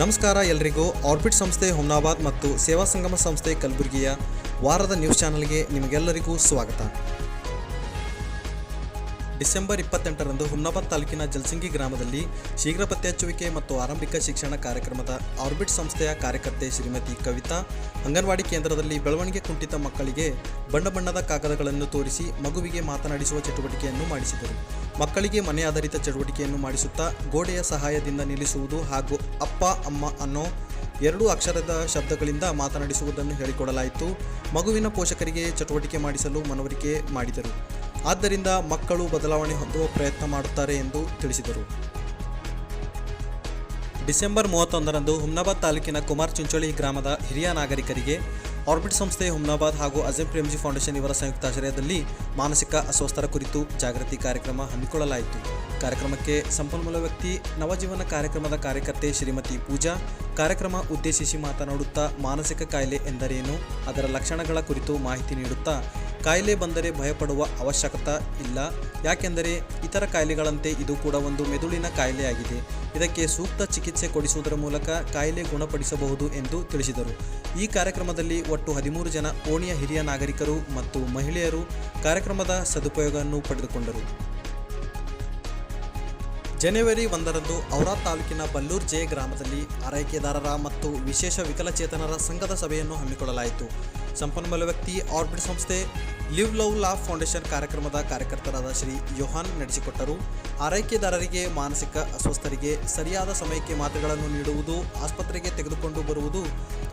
ನಮಸ್ಕಾರ ಎಲ್ರಿಗೂ. ಆರ್ಬಿಟ್ ಸಂಸ್ಥೆ ಹುಮ್ನಾಬಾದ್ ಮತ್ತು ಸೇವಾ ಸಂಗಮ ಸಂಸ್ಥೆ ಕಲಬುರಗಿಯ ವಾರದ ನ್ಯೂಸ್ ಚಾನಲ್ಗೆ ನಿಮಗೆಲ್ಲರಿಗೂ ಸ್ವಾಗತ. ಡಿಸೆಂಬರ್ ಇಪ್ಪತ್ತೆಂಟರಂದು ಹುಮ್ನಾಬಾದ್ ತಾಲೂಕಿನ ಜಲಸಿಂಗಿ ಗ್ರಾಮದಲ್ಲಿ ಶೀಘ್ರ ಪತ್ತೆ ಹಚ್ಚುವಿಕೆ ಮತ್ತು ಆರಂಭಿಕ ಶಿಕ್ಷಣ ಕಾರ್ಯಕ್ರಮದ ಆರ್ಬಿಟ್ ಸಂಸ್ಥೆಯ ಕಾರ್ಯಕರ್ತೆ ಶ್ರೀಮತಿ ಕವಿತಾ, ಅಂಗನವಾಡಿ ಕೇಂದ್ರದಲ್ಲಿ ಬೆಳವಣಿಗೆ ಕುಂಠಿತ ಮಕ್ಕಳಿಗೆ ಬಣ್ಣ ಬಣ್ಣದ ಕಾಗದಗಳನ್ನು ತೋರಿಸಿ ಮಗುವಿಗೆ ಮಾತನಾಡಿಸುವ ಚಟುವಟಿಕೆಯನ್ನು ಮಾಡಿಸಿದರು. ಮಕ್ಕಳಿಗೆ ಮನೆ ಆಧಾರಿತ ಚಟುವಟಿಕೆಯನ್ನು ಮಾಡಿಸುತ್ತಾ ಗೋಡೆಯ ಸಹಾಯದಿಂದ ನಿಲ್ಲಿಸುವುದು ಹಾಗೂ ಅಪ್ಪ, ಅಮ್ಮ ಅನ್ನೋ ಎರಡು ಅಕ್ಷರದ ಶಬ್ದಗಳಿಂದ ಮಾತನಾಡಿಸುವುದನ್ನು ಹೇಳಿಕೊಡಲಾಯಿತು. ಮಗುವಿನ ಪೋಷಕರಿಗೆ ಚಟುವಟಿಕೆ ಮಾಡಿಸಲು ಮನವರಿಕೆ ಮಾಡಿದರು. ಆದ್ದರಿಂದ ಮಕ್ಕಳು ಬದಲಾವಣೆ ಹೊಂದುವ ಪ್ರಯತ್ನ ಮಾಡುತ್ತಾರೆ ಎಂದು ತಿಳಿಸಿದರು. ಡಿಸೆಂಬರ್ ಮೂವತ್ತೊಂದರಂದು ಹುಮ್ನಾಬಾದ್ ತಾಲೂಕಿನ ಕುಮಾರ್ ಚುಂಚೋಳಿ ಗ್ರಾಮದ ಹಿರಿಯ ನಾಗರಿಕರಿಗೆ ಆರ್ಬಿಟ್ ಸಂಸ್ಥೆ ಹುಮ್ನಾಬಾದ್ ಹಾಗೂ ಅಜಂ ಪ್ರೇಮ್ಜಿ ಫೌಂಡೇಶನ್ ಇವರ ಸಂಯುಕ್ತ ಆಶ್ರಯದಲ್ಲಿ ಮಾನಸಿಕ ಅಸ್ವಸ್ಥರ ಕುರಿತು ಜಾಗೃತಿ ಕಾರ್ಯಕ್ರಮ ಹಮ್ಮಿಕೊಳ್ಳಲಾಯಿತು. ಕಾರ್ಯಕ್ರಮಕ್ಕೆ ಸಂಪನ್ಮೂಲ ವ್ಯಕ್ತಿ, ನವಜೀವನ ಕಾರ್ಯಕ್ರಮದ ಕಾರ್ಯಕರ್ತೆ ಶ್ರೀಮತಿ ಪೂಜಾ, ಕಾರ್ಯಕ್ರಮ ಉದ್ದೇಶಿಸಿ ಮಾತನಾಡುತ್ತಾ ಮಾನಸಿಕ ಕಾಯಿಲೆ ಎಂದರೇನು, ಅದರ ಲಕ್ಷಣಗಳ ಕುರಿತು ಮಾಹಿತಿ ನೀಡುತ್ತಾ ಕಾಯಿಲೆ ಬಂದರೆ ಭಯಪಡುವ ಅವಶ್ಯಕತೆ ಇಲ್ಲ. ಯಾಕೆಂದರೆ ಇತರ ಕಾಯಿಲೆಗಳಂತೆ ಇದು ಕೂಡ ಒಂದು ಮೆದುಳಿನ ಕಾಯಿಲೆಯಾಗಿದೆ. ಇದಕ್ಕೆ ಸೂಕ್ತ ಚಿಕಿತ್ಸೆ ಕೊಡಿಸುವುದರ ಮೂಲಕ ಕಾಯಿಲೆ ಗುಣಪಡಿಸಬಹುದು ಎಂದು ತಿಳಿಸಿದರು. ಈ ಕಾರ್ಯಕ್ರಮದಲ್ಲಿ ಒಟ್ಟು ಹದಿಮೂರು ಜನ ಓಣಿಯ ಹಿರಿಯ ನಾಗರಿಕರು ಮತ್ತು ಮಹಿಳೆಯರು ಕಾರ್ಯಕ್ರಮದ ಸದುಪಯೋಗವನ್ನು ಪಡೆದುಕೊಂಡರು. ಜನವರಿ ಒಂದರಂದು ಔರಾ ತಾಲೂಕಿನ ಬಲ್ಲೂರ್ ಜೆ ಗ್ರಾಮದಲ್ಲಿ ಆರೈಕೆದಾರರ ಮತ್ತು ವಿಶೇಷ ವಿಕಲಚೇತನರ ಸಂಘದ ಸಭೆಯನ್ನು ಹಮ್ಮಿಕೊಳ್ಳಲಾಯಿತು. ಸಂಪನ್ಮೂಲ ವ್ಯಕ್ತಿ ಆರ್ಬಿಟ್ ಸಂಸ್ಥೆ ಲಿವ್ ಲವ್ ಲಾಫ್ ಫೌಂಡೇಶನ್ ಕಾರ್ಯಕ್ರಮದ ಕಾರ್ಯಕರ್ತರಾದ ಶ್ರೀ ಯೋಹಾನ್ ನಡೆಸಿಕೊಟ್ಟರು. ಆರೈಕೆದಾರರಿಗೆ, ಮಾನಸಿಕ ಅಸ್ವಸ್ಥರಿಗೆ ಸರಿಯಾದ ಸಮಯಕ್ಕೆ ಮಾತ್ರೆಗಳನ್ನು ನೀಡುವುದು, ಆಸ್ಪತ್ರೆಗೆ ತೆಗೆದುಕೊಂಡು ಬರುವುದು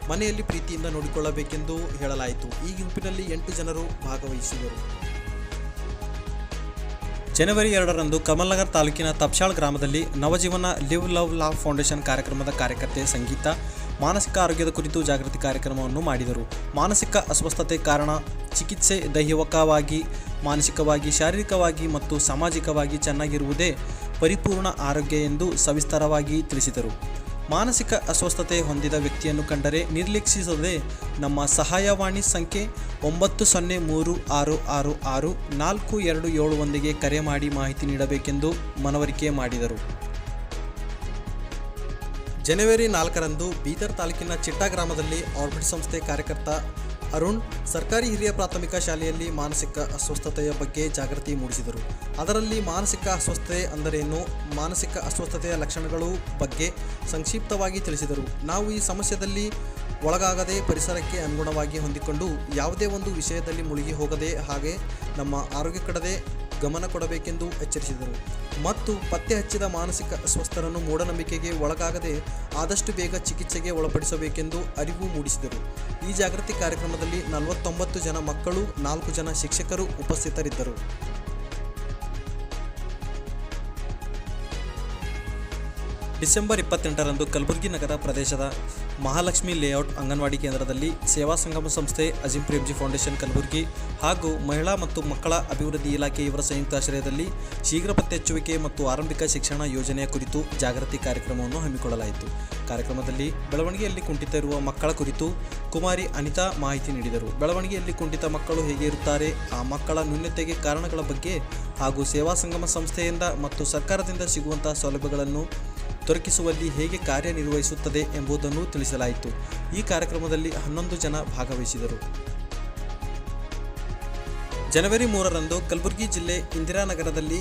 ಮನೆಯಲ್ಲಿ ಪ್ರೀತಿಯಿಂದ ನೋಡಿಕೊಳ್ಳಬೇಕೆಂದು ಹೇಳಲಾಯಿತು. ಈ ಗುಂಪಿನಲ್ಲಿ ಎಂಟು ಜನರು ಭಾಗವಹಿಸಿದರು. ಜನವರಿ ಎರಡರಂದು ಕಮಲ್ನಗರ್ ತಾಲೂಕಿನ ತಪ್ಶಾಳ್ ಗ್ರಾಮದಲ್ಲಿ Navajeevana live love laugh foundation ಕಾರ್ಯಕ್ರಮದ ಕಾರ್ಯಕರ್ತೆ ಸಂಗೀತ ಮಾನಸಿಕ ಆರೋಗ್ಯದ ಕುರಿತು ಜಾಗೃತಿ ಕಾರ್ಯಕ್ರಮವನ್ನು ಮಾಡಿದರು. ಮಾನಸಿಕ ಅಸ್ವಸ್ಥತೆ ಕಾರಣ ಚಿಕಿತ್ಸೆ ದೈಹಿಕವಾಗಿ, ಮಾನಸಿಕವಾಗಿ, ಶಾರೀರಿಕವಾಗಿ ಮತ್ತು ಸಾಮಾಜಿಕವಾಗಿ ಚೆನ್ನಾಗಿರುವುದೇ ಪರಿಪೂರ್ಣ ಆರೋಗ್ಯ ಎಂದು ಸವಿಸ್ತಾರವಾಗಿ ತಿಳಿಸಿದರು. ಮಾನಸಿಕ ಅಸ್ವಸ್ಥತೆ ಹೊಂದಿದ ವ್ಯಕ್ತಿಯನ್ನು ಕಂಡರೆ ನಿರ್ಲಕ್ಷಿಸದೆ ನಮ್ಮ ಸಹಾಯವಾಣಿ ಸಂಖ್ಯೆ ಒಂಬತ್ತು ಸೊನ್ನೆ ಮೂರು ಆರು ಆರು ಆರು ನಾಲ್ಕು ಎರಡು ಏಳು ಒಂದಿಗೆ ಕರೆ ಮಾಡಿ ಮಾಹಿತಿ ನೀಡಬೇಕೆಂದು ಮನವರಿಕೆ ಮಾಡಿದರು. ಜನವರಿ ನಾಲ್ಕರಂದು ಬೀದರ್ ತಾಲೂಕಿನ ಚಿಟ್ಟಾ ಗ್ರಾಮದಲ್ಲಿ ಆರ್ಬಿಟ್ ಸಂಸ್ಥೆ ಕಾರ್ಯಕರ್ತ ಅರುಣ್ ಸರ್ಕಾರಿ ಹಿರಿಯ ಪ್ರಾಥಮಿಕ ಶಾಲೆಯಲ್ಲಿ ಮಾನಸಿಕ ಅಸ್ವಸ್ಥತೆಯ ಬಗ್ಗೆ ಜಾಗೃತಿ ಮೂಡಿಸಿದರು. ಅದರಲ್ಲಿ ಮಾನಸಿಕ ಅಸ್ವಸ್ಥತೆ ಅಂದರೇನು? ಮಾನಸಿಕ ಅಸ್ವಸ್ಥತೆಯ ಲಕ್ಷಣಗಳು ಬಗ್ಗೆ ಸಂಕ್ಷಿಪ್ತವಾಗಿ ತಿಳಿಸಿದರು. ನಾವು ಈ ಸಮಸ್ಯೆಯಲ್ಲಿ ಒಳಗಾಗದೆ ಪರಿಸರಕ್ಕೆ ಅನುಗುಣವಾಗಿ ಹೊಂದಿಕೊಂಡು ಯಾವುದೇ ಒಂದು ವಿಷಯದಲ್ಲಿ ಮುಳುಗಿ ಹೋಗದೆ ಹಾಗೆ ನಮ್ಮ ಆರೋಗ್ಯ ಕಡದೆ ಗಮನ ಕೊಡಬೇಕೆಂದು ಎಚ್ಚರಿಸಿದರು. ಮತ್ತು ಪತ್ತೆ ಹಚ್ಚಿದ ಮಾನಸಿಕ ಅಸ್ವಸ್ಥರನ್ನು ಮೂಢನಂಬಿಕೆಗೆ ಒಳಗಾಗದೆ ಆದಷ್ಟು ಬೇಗ ಚಿಕಿತ್ಸೆಗೆ ಒಳಪಡಿಸಬೇಕೆಂದು ಅರಿವು ಮೂಡಿಸಿದರು. ಈ ಜಾಗೃತಿ ಕಾರ್ಯಕ್ರಮದಲ್ಲಿ ನಲವತ್ತೊಂಬತ್ತು ಜನ ಮಕ್ಕಳು, ನಾಲ್ಕು ಜನ ಶಿಕ್ಷಕರು ಉಪಸ್ಥಿತರಿದ್ದರು. ಡಿಸೆಂಬರ್ ಇಪ್ಪತ್ತೆಂಟರಂದು ಕಲಬುರಗಿ ನಗರ ಪ್ರದೇಶದ ಮಹಾಲಕ್ಷ್ಮಿ ಲೇಔಟ್ ಅಂಗನವಾಡಿ ಕೇಂದ್ರದಲ್ಲಿ ಸೇವಾ ಸಂಗಮ ಸಂಸ್ಥೆ ಅಜಿಂ ಪ್ರೇಮ್ಜಿ ಫೌಂಡೇಶನ್ ಕಲಬುರಗಿ ಹಾಗೂ ಮಹಿಳಾ ಮತ್ತು ಮಕ್ಕಳ ಅಭಿವೃದ್ಧಿ ಇಲಾಖೆ ಇವರ ಸಂಯುಕ್ತ ಆಶ್ರಯದಲ್ಲಿ ಶೀಘ್ರ ಪತ್ತೆಹಚ್ಚುವಿಕೆ ಮತ್ತು ಆರಂಭಿಕ ಶಿಕ್ಷಣ ಯೋಜನೆಯ ಕುರಿತು ಜಾಗೃತಿ ಕಾರ್ಯಕ್ರಮವನ್ನು ಹಮ್ಮಿಕೊಳ್ಳಲಾಯಿತು. ಕಾರ್ಯಕ್ರಮದಲ್ಲಿ ಬೆಳವಣಿಗೆಯಲ್ಲಿ ಕುಂಠಿತ ಇರುವ ಮಕ್ಕಳ ಕುರಿತು ಕುಮಾರಿ ಅನಿತಾ ಮಾಹಿತಿ ನೀಡಿದರು. ಬೆಳವಣಿಗೆಯಲ್ಲಿ ಕುಂಠಿತ ಮಕ್ಕಳು ಹೇಗೆ ಇರುತ್ತಾರೆ, ಆ ಮಕ್ಕಳ ನ್ಯೂನ್ಯತೆಗೆ ಕಾರಣಗಳ ಬಗ್ಗೆ ಹಾಗೂ ಸೇವಾ ಸಂಗಮ ಸಂಸ್ಥೆಯಿಂದ ಮತ್ತು ಸರ್ಕಾರದಿಂದ ಸಿಗುವಂತಹ ಸೌಲಭ್ಯಗಳನ್ನು ದೊರಕಿಸುವಲ್ಲಿ ಹೇಗೆ ಕಾರ್ಯನಿರ್ವಹಿಸುತ್ತದೆ ಎಂಬುದನ್ನು ತಿಳಿಸಲಾಯಿತು. ಈ ಕಾರ್ಯಕ್ರಮದಲ್ಲಿ ಹನ್ನೊಂದು ಜನ ಭಾಗವಹಿಸಿದರು. ಜನವರಿ ಮೂರರಂದು ಕಲಬುರಗಿ ಜಿಲ್ಲೆ ಇಂದಿರಾನಗರದಲ್ಲಿ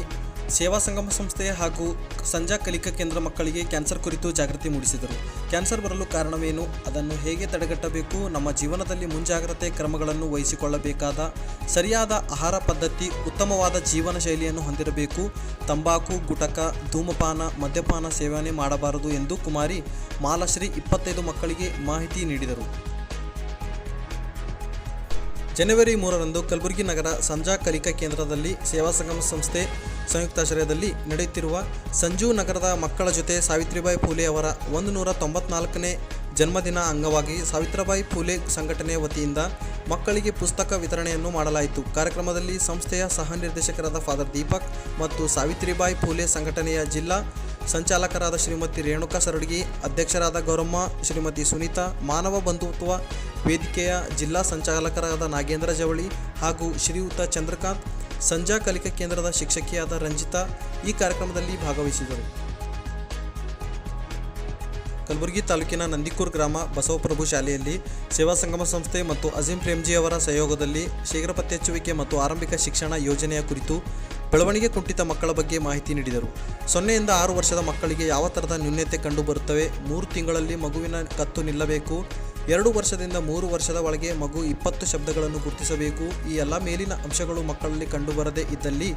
ಸೇವಾ ಸಂಗಮ ಸಂಸ್ಥೆ ಹಾಗೂ ಸಂಜಾ ಕಲಿಕಾ ಕೇಂದ್ರ ಮಕ್ಕಳಿಗೆ ಕ್ಯಾನ್ಸರ್ ಕುರಿತು ಜಾಗೃತಿ ಮೂಡಿಸಿದರು. ಕ್ಯಾನ್ಸರ್ ಬರಲು ಕಾರಣವೇನು? ಅದನ್ನು ಹೇಗೆ ತಡೆಗಟ್ಟಬೇಕು? ನಮ್ಮ ಜೀವನದಲ್ಲಿ ಮುಂಜಾಗ್ರತೆ ಕ್ರಮಗಳನ್ನು ವಹಿಸಿಕೊಳ್ಳಬೇಕಾದ ಸರಿಯಾದ ಆಹಾರ ಪದ್ಧತಿ, ಉತ್ತಮವಾದ ಜೀವನ ಶೈಲಿಯನ್ನು ಹೊಂದಿರಬೇಕು. ತಂಬಾಕು, ಗುಟಕ, ಧೂಮಪಾನ, ಮದ್ಯಪಾನ ಸೇವನೆ ಮಾಡಬಾರದು ಎಂದು ಕುಮಾರಿ ಮಾಲಶ್ರೀ ಇಪ್ಪತ್ತೈದು ಮಕ್ಕಳಿಗೆ ಮಾಹಿತಿ ನೀಡಿದರು. ಜನವರಿ ಮೂರರಂದು ಕಲಬುರಗಿ ನಗರ ಸಂಜಾ ಕಲಿಕಾ ಕೇಂದ್ರದಲ್ಲಿ ಸೇವಾ ಸಂಗಮ ಸಂಸ್ಥೆ ಸಂಯುಕ್ತಾಶ್ರಯದಲ್ಲಿ ನಡೆಯುತ್ತಿರುವ ಸಂಜು ನಗರದ ಮಕ್ಕಳ ಜೊತೆ ಸಾವಿತ್ರಿಬಾಯಿ ಫೂಲೆ ಅವರ ಒಂದು ನೂರ ತೊಂಬತ್ನಾಲ್ಕನೇ ಜನ್ಮದಿನ ಅಂಗವಾಗಿ ಸಾವಿತ್ರಿಬಾಯಿ ಫೂಲೆ ಸಂಘಟನೆ ವತಿಯಿಂದ ಮಕ್ಕಳಿಗೆ ಪುಸ್ತಕ ವಿತರಣೆಯನ್ನು ಮಾಡಲಾಯಿತು. ಕಾರ್ಯಕ್ರಮದಲ್ಲಿ ಸಂಸ್ಥೆಯ ಸಹ ನಿರ್ದೇಶಕರಾದ ಫಾದರ್ ದೀಪಕ್ ಮತ್ತು ಸಾವಿತ್ರಿಬಾಯಿ ಫೂಲೆ ಸಂಘಟನೆಯ ಜಿಲ್ಲಾ ಸಂಚಾಲಕರಾದ ಶ್ರೀಮತಿ ರೇಣುಕಾ ಸರಡ್ಗಿ, ಅಧ್ಯಕ್ಷರಾದ ಗೌರಮ್ಮ, ಶ್ರೀಮತಿ ಸುನೀತಾ, ಮಾನವ ಬಂಧುತ್ವ ವೇದಿಕೆಯ ಜಿಲ್ಲಾ ಸಂಚಾಲಕರಾದ ನಾಗೇಂದ್ರ ಜವಳಿ ಹಾಗೂ ಶ್ರೀಯುತ ಚಂದ್ರಕಾಂತ್ ಸಂಜಾ ಕಲಿಕಾ ಕೇಂದ್ರದ ಶಿಕ್ಷಕಿಯಾದ ರಂಜಿತಾ ಈ ಕಾರ್ಯಕ್ರಮದಲ್ಲಿ ಭಾಗವಹಿಸಿದರು. ಕಲಬುರಗಿ ತಾಲೂಕಿನ ನಂದಿಕೂರ್ ಗ್ರಾಮ ಬಸವಪ್ರಭು ಶಾಲೆಯಲ್ಲಿ ಸೇವಾ ಸಂಗಮ ಸಂಸ್ಥೆ ಮತ್ತು ಅಜೀಂ ಪ್ರೇಮ್ಜಿ ಅವರ ಸಹಯೋಗದಲ್ಲಿ ಶೀಘ್ರ ಪತ್ತೆಹಚ್ಚುವಿಕೆ ಮತ್ತು ಆರಂಭಿಕ ಶಿಕ್ಷಣ ಯೋಜನೆಯ ಕುರಿತು ಬೆಳವಣಿಗೆ ಕುಂಠಿತ ಮಕ್ಕಳ ಬಗ್ಗೆ ಮಾಹಿತಿ ನೀಡಿದರು. ಸೊನ್ನೆಯಿಂದ ಆರು ವರ್ಷದ ಮಕ್ಕಳಿಗೆ ಯಾವ ಥರದ ನ್ಯೂನ್ಯತೆ ಕಂಡುಬರುತ್ತವೆ? ಮೂರು ತಿಂಗಳಲ್ಲಿ ಮಗುವಿನ ಕತ್ತು ನಿಲ್ಲಬೇಕು. ಎರಡು ವರ್ಷದಿಂದ ಮೂರು ವರ್ಷದ ಒಳಗೆ ಮಗು ಇಪ್ಪತ್ತು ಶಬ್ದಗಳನ್ನು ಗುರುತಿಸಬೇಕು. ಈ ಎಲ್ಲ ಮೇಲಿನ ಅಂಶಗಳು ಮಕ್ಕಳಲ್ಲಿ ಕಂಡುಬರದೇ ಇದ್ದಲ್ಲಿ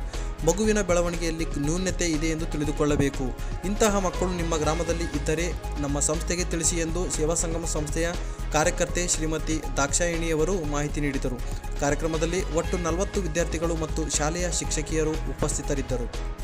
ಮಗುವಿನ ಬೆಳವಣಿಗೆಯಲ್ಲಿ ನ್ಯೂನ್ಯತೆ ಇದೆ ಎಂದು ತಿಳಿದುಕೊಳ್ಳಬೇಕು. ಇಂತಹ ಮಕ್ಕಳು ನಿಮ್ಮ ಗ್ರಾಮದಲ್ಲಿ ಇದ್ದರೆ ನಮ್ಮ ಸಂಸ್ಥೆಗೆ ತಿಳಿಸಿ ಎಂದು ಸೇವಾ ಸಂಗಮ ಸಂಸ್ಥೆಯ ಕಾರ್ಯಕರ್ತೆ ಶ್ರೀಮತಿ ದಾಕ್ಷಾಯಿಣಿಯವರು ಮಾಹಿತಿ ನೀಡಿದರು. ಕಾರ್ಯಕ್ರಮದಲ್ಲಿ ಒಟ್ಟು ನಲವತ್ತು ವಿದ್ಯಾರ್ಥಿಗಳು ಮತ್ತು ಶಾಲೆಯ ಶಿಕ್ಷಕಿಯರು ಉಪಸ್ಥಿತರಿದ್ದರು.